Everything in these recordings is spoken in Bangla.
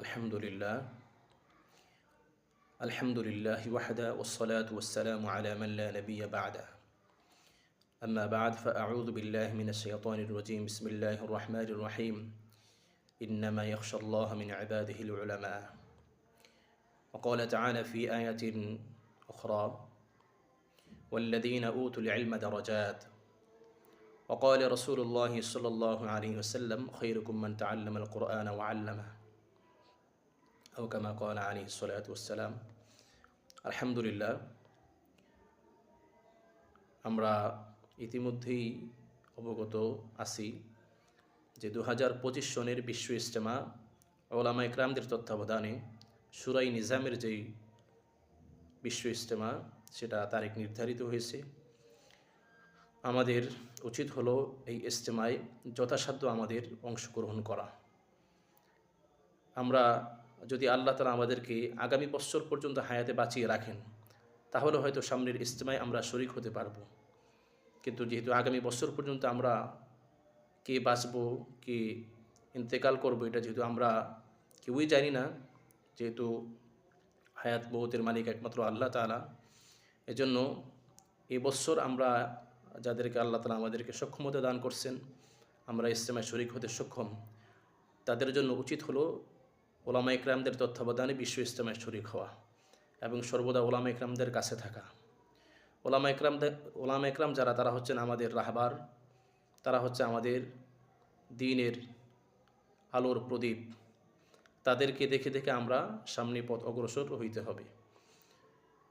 الحمد لله. الحمد لله وحده والصلاة والسلام على من لا نبي بعده. أما بعد فأعوذ بالله من الشيطان الرجيم. بسم الله الرحمن الرحيم. إنما يخشى الله من عباده العلماء. وقال تعالى في آية أخرى والذين أوتوا العلم درجات. وقال رسول الله صلى الله عليه وسلم خيركم من تعلم القرآن وعلمه. আউ কামা কল আলী সালাতাম আলহামদুলিল্লাহ, আমরা ইতিমধ্যেই অবগত আছি যে দু হাজার পঁচিশ সনের বিশ্ব ইজতেমা ওলামা ইকরামদের তত্ত্বাবধানে সুরাই নিজামের যেই বিশ্ব ইজতেমা, সেটা তারিখ নির্ধারিত হয়েছে। আমাদের উচিত হলো এই ইজতেমায় যথাসাধ্য আমাদের অংশগ্রহণ করা। আমরা যদি আল্লাহ তালা আমাদেরকে আগামী বছর পর্যন্ত হায়াতে বাঁচিয়ে রাখেন, তাহলে হয়তো সামনের ইজতেমায় আমরা শরিক হতে পারব। কিন্তু যেহেতু আগামী বছর পর্যন্ত আমরা কে বাঁচব, কে ইন্তেকাল করব, এটা যেহেতু আমরা কেউই জানি না, যেহেতু হায়াত বহুতের মালিক একমাত্র আল্লাহ তালা এজন্য এবছর আমরা যাদেরকে আল্লাহ তালা আমাদেরকে সক্ষমতা দান করছেন, আমরা ইসলামায় শরিক হতে সক্ষম। তাদের জন্য উচিত হলো ওলামা ইকরামদের তত্ত্বাবধানে বিশ্ব ইসলামের শরিক হওয়া এবং সর্বদা ওলামা ইকরামদের কাছে থাকা। ওলামা ইকরামদের ওলামা ইকরাম যারা, তারা হচ্ছেন আমাদের রাহবার, তারা হচ্ছে আমাদের দিনের আলোর প্রদীপ। তাদেরকে দেখে দেখে আমরা সামনে পথ অগ্রসর হইতে হবে।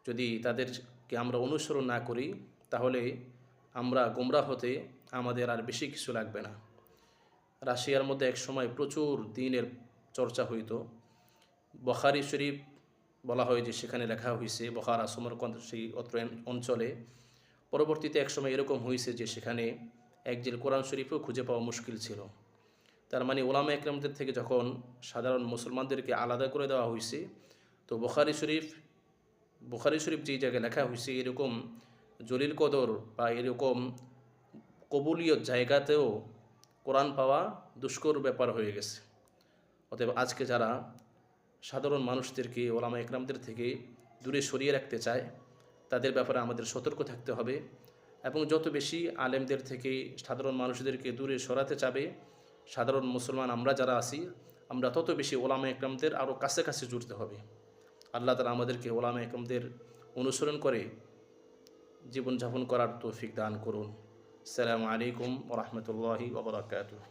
যদি তাদেরকে আমরা অনুসরণ না করি, তাহলে আমরা গোমরা হতে আমাদের আর বেশি কিছু লাগবে না। রাশিয়ার মধ্যে এক সময় প্রচুর দিনের চর্চা হইতো। বখারি শরীফ বলা হয় যে সেখানে লেখা হয়েছে বখারা সমরকন্দ সেই অত্র অঞ্চলে। পরবর্তীতে এক সময় এরকম হয়েছে যে সেখানে একজিল কোরআন শরীফও খুঁজে পাওয়া মুশকিল ছিল। তার মানে ওলামা একরামদের থেকে যখন সাধারণ মুসলমানদেরকে আলাদা করে দেওয়া হয়েছে তো বখারি শরীফ, বুখারি শরীফ যেই জায়গায় লেখা হয়েছে এরকম জলিল কদর বা এরকম কবুলীয় জায়গাতেও কোরআন পাওয়া দুষ্কর ব্যাপার হয়ে গেছে। অতএব আজকে যারা সাধারণ মানুষদেরকে, ওলামা একরামদের থেকে দূরে সরিয়ে রাখতে চায়, তাদের ব্যাপারে আমাদের সতর্ক থাকতে হবে এবং যত বেশি আলেমদের থেকে, সাধারণ মানুষদেরকে দূরে সরাতে চাবে, সাধারণ মুসলমান আমরা যারা আছি, আমরা তত বেশি ওলামা একরামদের আরও কাছে কাছে জুড়তে হবে। আল্লাহ তালা আমাদেরকে ওলামা একরামদের অনুসরণ করে জীবনযাপন করার তৌফিক দান করুন। সালামু আলাইকুম ওরহমতুল্লাহি ওবরাকাতুহ